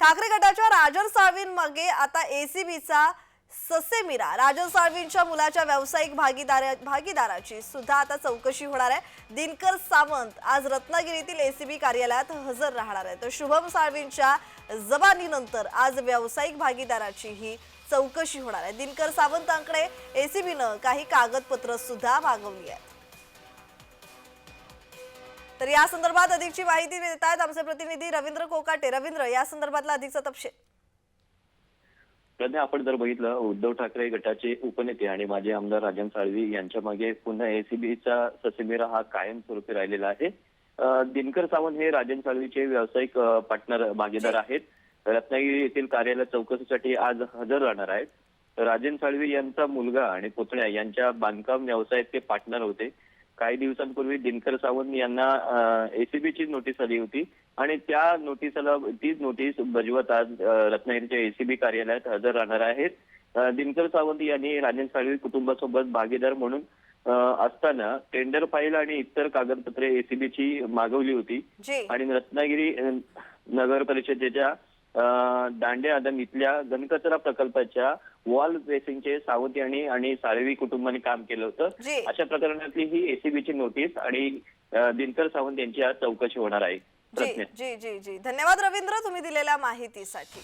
ठाकरे गटाच्या राजन साळवींमागे आता एसीबीचा ससेमिरा. राजन साळवींच्या मुलाच्या व्यावसायिक भागीदारा भागीदाराची सुद्धा आता चौकशी होणार आहे. दिनकर सावंत आज रत्नागिरीतील एसीबी कार्यालयात हजर राहणार आहे तर शुभम साळवींच्या जबानीनंतर आज व्यावसायिक भागीदाराची ही चौकशी होणार आहे. दिनकर सावंतांकडे एसीबीनं काही कागदपत्र सुद्धा मागवली आहेत. तर या संदर्भात अधिकची माहिती देत आहेत आमचे प्रतिनिधी रवींद्र कोकाटे. रवींद्र या संदर्भातला अधिकचा तपशील. प्रज्ञा आपण जर बघितलं उद्धव ठाकरे गटाचे उपनेते आणि माजी आमदार राजन साळवी यांच्या मागे पुन्हा एसीबीचा ससेमिरा हा कायमस्वरूपी राहिलेला आहे. दिनकर सावंत हे राजन साळवीचे व्यावसायिक पार्टनर भागीदार आहेत. रत्नागिरी येथील कार्यालय चौकशीसाठी आज हजर राहणार आहेत. राजन साळवी यांचा मुलगा आणि पुतण्या यांच्या बांधकाम व्यवसायात ते पार्टनर होते. काही दिवसांपूर्वी दिनकर सावंत यांना एसीबीची नोटीस आली होती. आणि त्या नोटीसला तीच नोटीस बजवत आज रत्नागिरीच्या एसीबी कार्यालयात हजर राहणार आहेत. दिनकर सावंत यांनी राजन साळवी कुटुंबासोबत भागीदार म्हणून असताना टेंडर फाईल आणि इतर कागदपत्रे एसीबीची मागवली होती. आणि रत्नागिरी नगर परिषदेच्या दांडे आदम इथल्या घनकचरा प्रकल्पाच्या वॉल ड्रेसिंगचे सावंत यांनी आणि साळवी कुटुंबाने काम केलं होतं. अशा प्रकरणातली ही एसीबीची नोटीस आणि दिनकर सावंत यांची आज चौकशी होणार आहे. जी जी जी जी. धन्यवाद रवींद्र तुम्ही दिलेल्या माहितीसाठी.